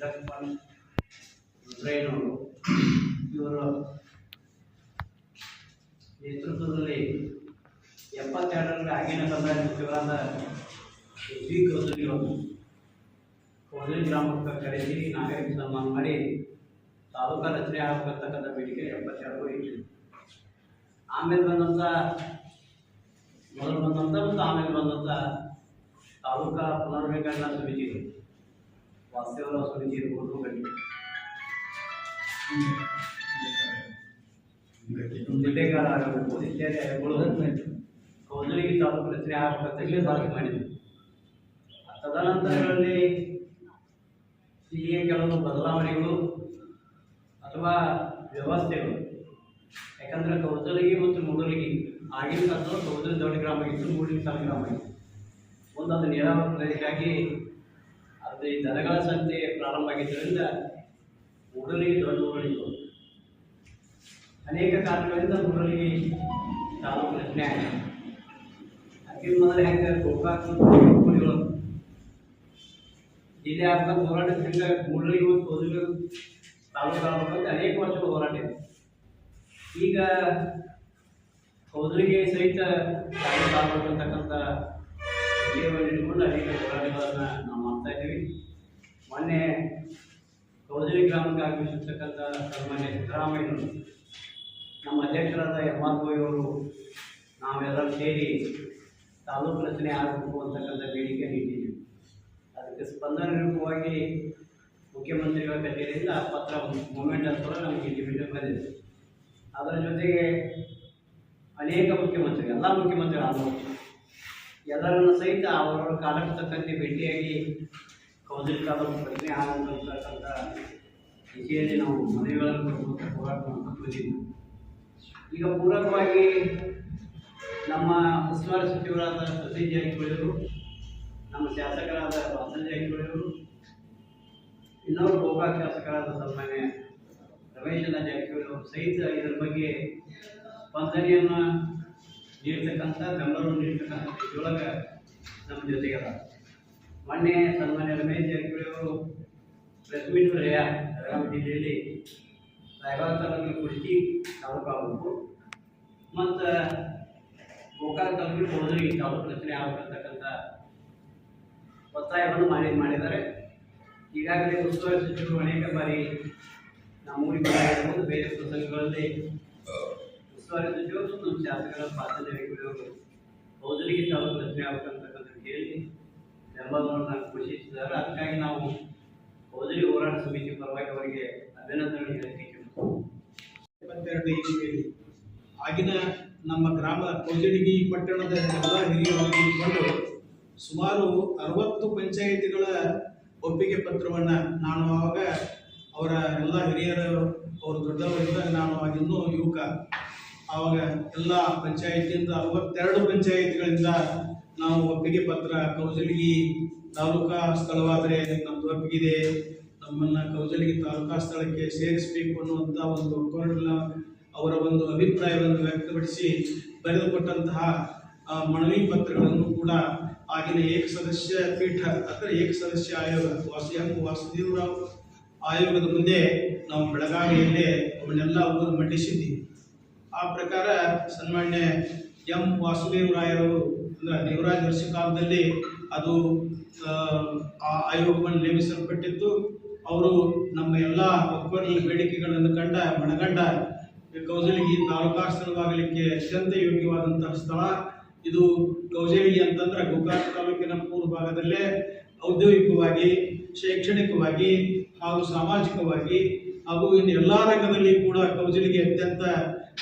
ಲಕ್ಷ್ಮಣ್ ರುದ್ರಯ್ಯನವರು ಇವರ ನೇತೃತ್ವದಲ್ಲಿ ಎಪ್ಪತ್ತೆರಡರಲ್ಲಿ ಆಗಿನ ಕಂದಾಯ ಸಚಿವರಾದ ವಿ ಕೌಸಲಿಯವರು ಕೋದಲಿ ಗ್ರಾಮಕ್ಕೆ ಕರೆಸಿ ನಾಗರಿಕ ಸನ್ಮಾನ ಮಾಡಿ ತಾಲೂಕಾ ರಚನೆ ಆಗಬೇಕಂತಕ್ಕಂಥ ಬೇಡಿಕೆ ಎಪ್ಪತ್ತೆರಡು ಇತ್ತು ಆಮೇಲೆ ಬಂದಂಥ ಮೊದಲು ಬಂದಂಥ ಮತ್ತು ಆಮೇಲೆ ಬಂದಂಥ ತಾಲೂಕಾ ಪುನರ್ವಿಕಸನ ಸಮಿತಿಗಳು. ವಾಸ್ತವ ಸಮಿತಿ ಇರ್ಬೋದು ಗಟ್ಟಿ ಆಗಬೇಕು ಇತ್ಯಾದಿ ಆಯೋಗಗಳು ಕೌದಲಿಗೆ ತಾಲೂಕು ರಚನೆ ಆಗಬೇಕಂತ ಶಿಫಾರಸು ಮಾಡಿದ್ವಿ ತದನಂತರಗಳಲ್ಲಿ ಇಲ್ಲಿಗೆ ಕೆಲವು ಬದಲಾವಣೆಗಳು ಅಥವಾ ವ್ಯವಸ್ಥೆಗಳು ಯಾಕಂದ್ರೆ ಕೌದಲಿಗೆ ಮತ್ತು ಮೊದಲಿಗೆ ಆಗಿನ ಕಾಲದಲ್ಲಿ ಕೌದಲಿ ದೊಡ್ಡ ಗ್ರಾಮ ಇತ್ತು ಮೂಡಿನ ಸಣ್ಣ ಗ್ರಾಮ ಇತ್ತು ಒಂದೊಂದು ನೀರಾವರಿ ಪ್ರದೇಶಕ್ಕಾಗಿ ಅದು ಈ ದನಗಳ ಸಂತೆ ಪ್ರಾರಂಭ ಆಗಿದ್ದರಿಂದ ಮೂಡಲಿಗೆ ದೊಡ್ಡ ಅನೇಕ ಕಾರಣಗಳಿಂದ ಮೂಡಲಿಗೆ ತಾಲೂಕು ಪ್ರಶ್ನೆ ಆಗಿದೆ ಅದಕ್ಕೆ ಮೊದಲು ಹೆಂಗೆ ಗೋಕಾಕ್ ಕುರಿಗಳು ಜಿಲ್ಲೆ ಆಗ್ತಾ ಹೋರಾಟ ಮೂಡಲಿಗೆ ಮತ್ತು ಕೌದಲಿಗೆ ತಾಲೂಕು ಅನೇಕ ವರ್ಷಗಳು ಹೋರಾಟ ಇದೆ. ಈಗ ಕೌದರಿಗೆ ಸಹಿತ ತಾಲೂಕು ಆಗ್ಬೇಕಂತಕ್ಕಂಥ ಇಟ್ಕೊಂಡು ಅನೇಕ ನಾವು ಮಾಡ್ತಾ ಮೊನ್ನೆ ಕೌದಲಿ ಗ್ರಾಮಕ್ಕೆ ಆಗಮಿಸಿರ್ತಕ್ಕಂಥ ಸನ್ಮಾನ್ಯ ಸಿದ್ದರಾಮಯ್ಯನವರು, ನಮ್ಮ ಅಧ್ಯಕ್ಷರಾದ ಎಂ ಆರ್ ಅವರು ನಾವೆಲ್ಲರೂ ಸೇರಿ ತಾಲೂಕು ರಚನೆ ಆಗಬೇಕು ಅಂತಕ್ಕಂಥ ಬೇಡಿಕೆ ನೀಡಿದ್ದೀವಿ ಅದಕ್ಕೆ ಸ್ಪಂದನ ರೂಪವಾಗಿ ಮುಖ್ಯಮಂತ್ರಿಗಳ ಕಚೇರಿಯಿಂದ ಪತ್ರ ಮೂಮೆಂಟ್ ಅಂತ ನಮಗೆ ಇಂಡಿವಿಜುವಲ್ ಬಂದಿದೆ. ಅದರ ಜೊತೆಗೆ ಅನೇಕ ಮುಖ್ಯಮಂತ್ರಿ ಎಲ್ಲ ಮುಖ್ಯಮಂತ್ರಿಗಳು ಆಲ್ಮೋಸ್ಟ್ ಎಲ್ಲರನ್ನು ಸಹಿತ ಅವರವರ ಕಾಲಕ್ಕೆ ತಕ್ಕಂತೆ ಭೇಟಿಯಾಗಿ ಕೌದಲ್ ಕಾಲಕ್ಕೆ ಕಡಿಮೆ ಆಗಬೇಕಂತಕ್ಕಂಥ ವಿಷಯದಲ್ಲಿ ನಾವು ಮನವಿಗಳನ್ನು ಕೊಡುವಂಥ ಹೋರಾಟ ಮಾಡ್ಕೊಂಡು ಬಂದಿದ್ದೀವಿ ಈಗ ಪೂರಕವಾಗಿ ನಮ್ಮ ಉಸ್ತುವಾರಿ ಸಚಿವರಾದ ಸತೀಶ್ ಜಾರಕಿಹೊಳಿಯವರು, ನಮ್ಮ ಶಾಸಕರಾದ ವಾಸನ್ ಜಾರಕಿಹೊಳಿಯವರು ಇನ್ನೊಬ್ಬರು ಗೋಕಾಕ್ ಶಾಸಕರಾದ ಸನ್ಮಾನ್ಯ ರಮೇಶನ ಜಾರಕಿಹೊಳಿ ಸಹಿತ ಇದರ ಬಗ್ಗೆ ಸ್ಪಂದನೆಯನ್ನು ನೀಡ್ತಕ್ಕಂಥ ಬೆಂಬಲವನ್ನು ನೀಡ್ತಕ್ಕಂಥ ಇದರೊಳಗೆ ನಮ್ಮ ಜೊತೆಗೆ ಮೊನ್ನೆ ಸನ್ಮಾನ್ಯ ರಮೇಶ್ ಜಾರಕಿಹೊಳಿ ಅವರು ಪ್ರೆಸ್ ಮೀಟ್ ರಯ ಬೆಳಗಾವಿ ಜಿಲ್ಲೆಯಲ್ಲಿ ರಾಯಬಾಗ ತಾಲೂಕಿನ ಕುರ್ಚಿ ತಾಲೂಕು ಆಗಬೇಕು. ಮತ್ತು ಗೋಕಾಕ್ ತಾಲೂಕಿನ ಹೋದರಿಗೆ ತಾಲೂಕು ರಚನೆ ಆಗಬೇಕಂತಕ್ಕಂಥ ಒತ್ತಾಯವನ್ನು ಮಾಡಿ ಮಾಡಿದ್ದಾರೆ. ಈಗಾಗಲೇ ಉಸ್ತುವಾರಿ ಸಚಿವರು ಅನೇಕ ಬಾರಿ ನಮ್ಮ ಊರಿಗೆ ಬೇರೆ ಪ್ರಸಂಗಗಳಲ್ಲಿ ಉಸ್ತುವಾರಿ ಸಚಿವರು ನಮ್ಮ ಶಾಸಕರ ಪಾತ್ರದವರು ಹೌದರಿಗೆ ತಾಲೂಕು ರಚನೆ ಆಗಬೇಕಂತಕ್ಕಂಥ ಹೇಳಿ ಬೆಂಬಲವನ್ನು ಘೋಷಿಸಿದ್ದಾರೆ ಅದಕ್ಕಾಗಿ ನಾವು ಹೌದರಿ ಹೋರಾಟ ಸಮಿತಿ ಪರವಾಗಿ ಅವರಿಗೆ ಅಭಿನಂದನೆ ಇಪ್ಪತ್ತೆರಡು ಇಸ್ವಿಯಲ್ಲಿ ಆಗಿನ ನಮ್ಮ ಗ್ರಾಮ ಕೌಜಡಿಗಿ ಪಟ್ಟಣದ ಎಲ್ಲ ಹಿರಿಯರು ಸುಮಾರು ಅರವತ್ತು ಪಂಚಾಯಿತಿಗಳ ಒಪ್ಪಿಗೆ ಪತ್ರವನ್ನು ನಾನು ಆವಾಗ ಅವರ ಎಲ್ಲ ಹಿರಿಯರು, ಅವರು ದೊಡ್ಡವರಿಂದ ನಾನು ಇನ್ನೂ ಯುವಕ. ಆವಾಗ ಎಲ್ಲ ಪಂಚಾಯತಿಯಿಂದ ಅರವತ್ತೆರಡು ಪಂಚಾಯಿತಿಗಳಿಂದ ನಾವು ಒಪ್ಪಿಗೆ ಪತ್ರ, ಕೌಜಲಗಿ ತಾಲೂಕಾ ಸ್ಥಳವಾದರೆ ನಮ್ಮದು ಒಪ್ಪಿಗಿದೆ ನಮ್ಮನ್ನು ಕೌಜಲಗಿ ತಾಲೂಕಾ ಸ್ಥಳಕ್ಕೆ ಸೇರಿಸಬೇಕು ಅನ್ನುವಂಥ ಒಂದು ಒಕ್ಕೂಟದ ಅವರ ಒಂದು ಅಭಿಪ್ರಾಯವನ್ನು ವ್ಯಕ್ತಪಡಿಸಿ ಬರೆದುಕೊಟ್ಟಂತಹ ಮನವಿ ಪತ್ರಗಳನ್ನು ಕೂಡ ಆಗಿನ ಏಕಸದಸ್ಯ ಪೀಠ, ಅಂದರೆ ಏಕಸದಸ್ಯ ಆಯೋಗ, ವಾಸು ಎಂ ವಾಸುದೇವರಾವ್ ಆಯೋಗದ ಮುಂದೆ ನಾವು ಬೆಳಗಾವಿಯಲ್ಲೇ ಅವನ್ನೆಲ್ಲ ಅವರು ಮಂಡಿಸಿದ್ದೀವಿ ಆ ಪ್ರಕಾರ ಸನ್ಮಾನ್ಯ ಎಂ ವಾಸುದೇವರಾಯರವರು ಅಂದ್ರೆ ದೇವರಾಜ ವರ್ಷ ಕಾಲದಲ್ಲಿ ಅದು ಆ, ಆಯೋಗವನ್ನು ನೇಮಿಸಲ್ಪಟ್ಟಿತ್ತು. ಅವರು ನಮ್ಮ ಎಲ್ಲ ಒಬ್ಬರಲ್ಲಿ ಬೇಡಿಕೆಗಳನ್ನು ಕಂಡ ಮನಗಂಡ ಕೌಜಲಿಗಿ ತಾಲೂಕಾ ಸ್ಥಳವಾಗಲಿಕ್ಕೆ ಅತ್ಯಂತ ಯೋಗ್ಯವಾದಂತಹ ಸ್ಥಳ. ಇದು ಕೌಜಲಿಗಿ ಅಂತಂದ್ರೆ ಗೋಕಾಕ್ ತಾಲೂಕಿನ ಪೂರ್ವ ಭಾಗದಲ್ಲೇ ಔದ್ಯೋಗಿಕವಾಗಿ ಶೈಕ್ಷಣಿಕವಾಗಿ ಹಾಗೂ ಸಾಮಾಜಿಕವಾಗಿ ಹಾಗೂ ಇನ್ನು ಎಲ್ಲ ರಂಗದಲ್ಲಿ ಕೂಡ ಕೌಜಲಿಗೆ ಅತ್ಯಂತ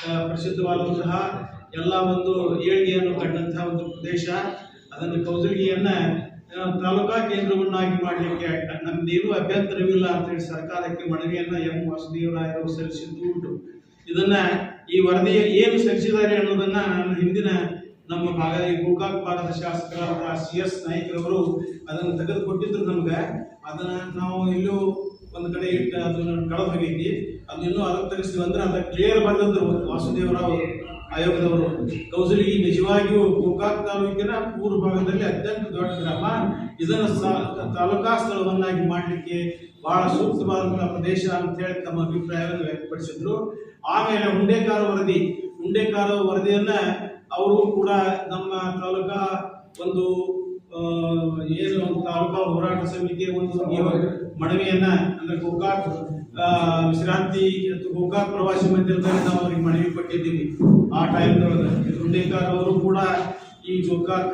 ಪ್ರಸಿದ್ಧವಾದಂತಹ ಎಲ್ಲ ಒಂದು ಏಳಿಗೆಯನ್ನು ಕಂಡಂತಹ ಒಂದು ಪ್ರದೇಶ. ಅದನ್ನು ಕೌಜಲಿಗೆಯನ್ನ ಆ, ತಾಲೂಕಾ ಕೇಂದ್ರವನ್ನಾಗಿ ಮಾಡಲಿಕ್ಕೆ ನಮ್ದೇನು ಅಭ್ಯಂತರವಿಲ್ಲ ಅಂತೇಳಿ ಸರ್ಕಾರಕ್ಕೆ ಮನವಿಯನ್ನ ಎಂ ವಾಸುದೇವರಾಯರು ಸಲ್ಲಿಸಿದ್ದು ಉಂಟು. ಇದನ್ನ ಈ ವರದಿಯಲ್ಲಿ ಏನು ಸಲ್ಲಿಸಿದ್ದಾರೆ ಅನ್ನೋದನ್ನ ನನ್ನ ಹಿಂದಿನ ನಮ್ಮ ಭಾಗದ ಗೋಕಾಕ್ ಭಾಗದ ಶಾಸಕರಾದ ಸಿ ಎಸ್ ನಾಯ್ಕರವರು ಅದನ್ನು ತೆಗೆದುಕೊಟ್ಟಿದ್ರು ನಮ್ಗೆ. ಅದನ್ನ ನಾವು ಎಲ್ಲೋ ಒಂದು ಕಡೆ ಇಟ್ಟು ಅದನ್ನು ಕಳೆದು ಹೋಗೈತಿ. ಇನ್ನೂ ಅದಕ್ಕೆ ತೆಗಿಸ್ತೀವಿ ಅಂದ್ರೆ ಅದ ಕ್ಲಿಯರ್ ಬಂದದ್ದು ವಾಸುದೇವರಾವ್ ಆಯೋಗದವರು. ಕೌಸಲಿ ನಿಜವಾಗಿಯೂ ಗೋಕಾಕ್ ತಾಲೂಕಿನ ಪೂರ್ವ ಭಾಗದಲ್ಲಿ ಅತ್ಯಂತ ದೊಡ್ಡ ಗ್ರಾಮ. ಇದನ್ನು ತಾಲೂಕಾ ಸ್ಥಳವನ್ನಾಗಿ ಮಾಡಲಿಕ್ಕೆ ಬಹಳ ಸೂಕ್ತವಾದಂತಹ ಪ್ರದೇಶ ಅಂತ ಹೇಳಿ ತಮ್ಮ ಅಭಿಪ್ರಾಯವನ್ನು ವ್ಯಕ್ತಪಡಿಸಿದ್ರು. ಆಮೇಲೆ ಹುಂಡೇಕಾರ ವರದಿ. ಹುಂಡೇಕಾರ ವರದಿಯನ್ನ ಅವರು ಕೂಡ ನಮ್ಮ ತಾಲೂಕಾ ಒಂದು ಏನು ತಾಲೂಕಾ ಹೋರಾಟ ಸಮಿತಿಯ ಒಂದು ಮನವಿಯನ್ನ ಅಂದ್ರೆ ಗೋಕಾಕ್ ವಿಶ್ರಾಂತಿ ಗೋಕಾಕ್ ಪ್ರವಾಸಿ ಮಂದಿರದಲ್ಲಿ ನಾವು ಅವ್ರಿಗೆ ಮನವಿ ಕೊಟ್ಟಿದ್ದೀವಿ. ಆ ಹುಂಡೇಕರ್ ಅವರು ಕೂಡ ಈ ಗೋಕಾಕ್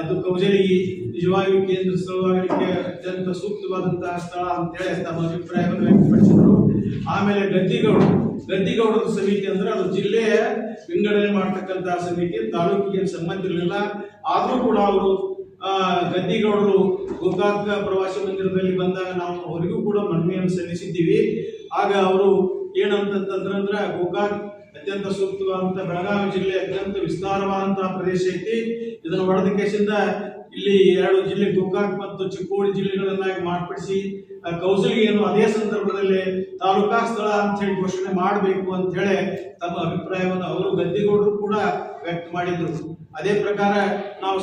ಇದು ಕೌಜಲಿಗಿ ನಿಜವಾಗಿಯೂ ಕೇಂದ್ರ ಸ್ಥಳವಾಗಲಿಕ್ಕೆ ಅತ್ಯಂತ ಸೂಕ್ತವಾದಂತಹ ಸ್ಥಳ ಅಂತೇಳಿ ತಮ್ಮ ಅಭಿಪ್ರಾಯವನ್ನು ವ್ಯಕ್ತಪಡಿಸಿದರು. ಆಮೇಲೆ ಗದ್ದಿಗೌಡ. ಗದ್ದಿಗೌಡರ ಸಮಿತಿ ಅಂದ್ರೆ ಅದು ಜಿಲ್ಲೆಯ ವಿಂಗಡಣೆ ಮಾಡ್ತಕ್ಕಂತಹ ಸಮಿತಿ, ತಾಲೂಕಿಗೆ ಸಂಬಂಧ ಇರಲಿಲ್ಲ ಆದರೂ ಕೂಡ ಅವರು ಗದ್ದಿಗೌಡರು ಗೋಕಾಕ್ ಪ್ರವಾಸಿ ಮಂದಿರದಲ್ಲಿ ಬಂದಾಗ ನಾವು ಅವರಿಗೂ ಕೂಡ ಮನವಿಯನ್ನು ಸಲ್ಲಿಸಿದ್ದೀವಿ. ಆಗ ಅವರು ಏನಂತಂತಂದ್ರೆ ಗೋಕಾಕ್ ಅತ್ಯಂತ ಸೂಕ್ತವಾದಂತ ಬೆಳಗಾವಿ ಜಿಲ್ಲೆ ಅತ್ಯಂತ ವಿಸ್ತಾರವಾದಂತಹ ಪ್ರದೇಶ ಐತಿ. ಇದನ್ನು ಒಡೆದ ಇಲ್ಲಿ ಎರಡು ಜಿಲ್ಲೆ ಗೋಕಾಕ್ ಮತ್ತು ಚಿಕ್ಕೋಡಿ ಜಿಲ್ಲೆಗಳನ್ನಾಗಿ ಮಾರ್ಪಡಿಸಿ ಕೌಸಲಿಗೆಯನ್ನು ಅದೇ ಸಂದರ್ಭದಲ್ಲಿ ತಾಲೂಕಾ ಸ್ಥಳ ಅಂತ ಹೇಳಿ ಘೋಷಣೆ ಮಾಡಬೇಕು ಅಂತ ಹೇಳಿ ತಮ್ಮ ಅಭಿಪ್ರಾಯವನ್ನು ಅವರು ಗದ್ದಿಗೌಡರು ಕೂಡ ವ್ಯಕ್ತ ಮಾಡಿದ್ರು. ಅದೇ ಪ್ರಕಾರ ನಾವು